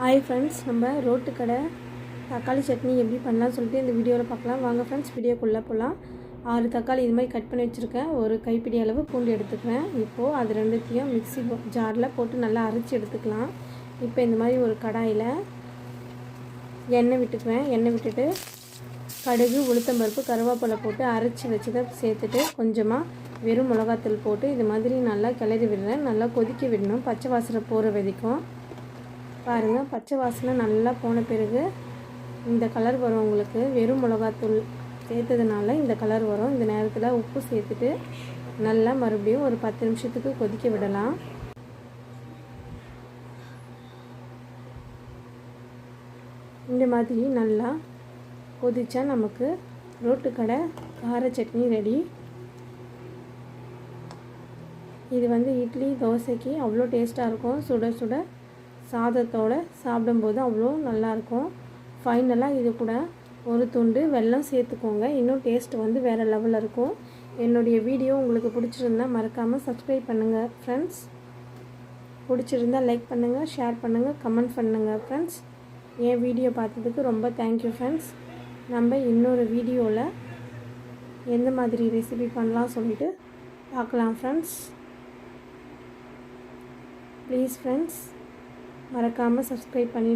Hi friends நம்ம road கடை தக்காளி சட்னி எப்படி பண்ணலாம்னு சொல்லிட்டு இந்த வீடியோவில் பார்க்கலாம். வாங்க ஃப்ரெண்ட்ஸ் வீடியோக்குள்ளே போகலாம் ஆறு தக்காளி இது மாதிரி கட் பண்ணி வச்சுருக்கேன். ஒரு கைப்பிடி அளவு பூண்டு எடுத்துக்கிறேன் இப்போது அது ரெண்டுத்தையும் மிக்ஸி ஜாரில் போட்டு நல்லா அரைச்சி எடுத்துக்கலாம். இப்போ இந்த மாதிரி ஒரு கடாயில் எண்ணெய் விட்டுக்குவேன். எண்ணெய் விட்டுட்டு கடுகு உளுத்தம்பருப்பு கருவேப்பிலை போட்டு அரைச்சி வச்சுதான் சேர்த்துட்டு கொஞ்சமாக வெறும் மிளகாத்தூள் போட்டு இது மாதிரி நல்லா கிளறி விடுறேன். நல்லா கொதிக்க விடணும். பச்சை வாசனை போகிற வரைக்கும். பாருங்கள் பச்சை வாசனை நல்லா போன பிறகு இந்த கலர் வரும் உங்களுக்கு. வெறும் மிளகாத்தூள் சேர்த்ததுனால இந்த கலர் வரும். இந்த நேரத்தில் உப்பு சேர்த்துட்டு நல்லா மறுபடியும் ஒரு பத்து நிமிஷத்துக்கு கொதிக்க விடலாம். இந்த மாதிரி நல்லா கொதிச்சா நமக்கு ரோட்டு கடை கார சட்னி ரெடி. இது வந்து இட்லி தோசைக்கு அவ்வளோ டேஸ்ட்டாக இருக்கும். சுட சுட சாதத்தோடு சாப்பிடும்போது அவ்வளோ நல்லாயிருக்கும். ஃபைனலாக இது கூட ஒரு துண்டு வெல்லம் சேர்த்துக்கோங்க. இன்னும் டேஸ்ட் வந்து வேறு லெவலில் இருக்கும். என்னுடைய வீடியோ உங்களுக்கு பிடிச்சிருந்தா மறக்காமல் சப்ஸ்கிரைப் பண்ணுங்கள் ஃப்ரெண்ட்ஸ் பிடிச்சிருந்தா லைக் பண்ணுங்கள் ஷேர் பண்ணுங்கள் கமெண்ட் பண்ணுங்கள் ஃப்ரெண்ட்ஸ் என் வீடியோ பார்த்ததுக்கு ரொம்ப தேங்க்யூ ஃப்ரெண்ட்ஸ் நம்ம இன்னொரு வீடியோவில் எந்த மாதிரி ரெசிபி பண்ணலாம் சொல்லிட்டு பார்க்கலாம் ஃப்ரெண்ட்ஸ் ப்ளீஸ் ஃப்ரெண்ட்ஸ் மறக்காமல் சப்ஸ்கிரைப் பண்ணி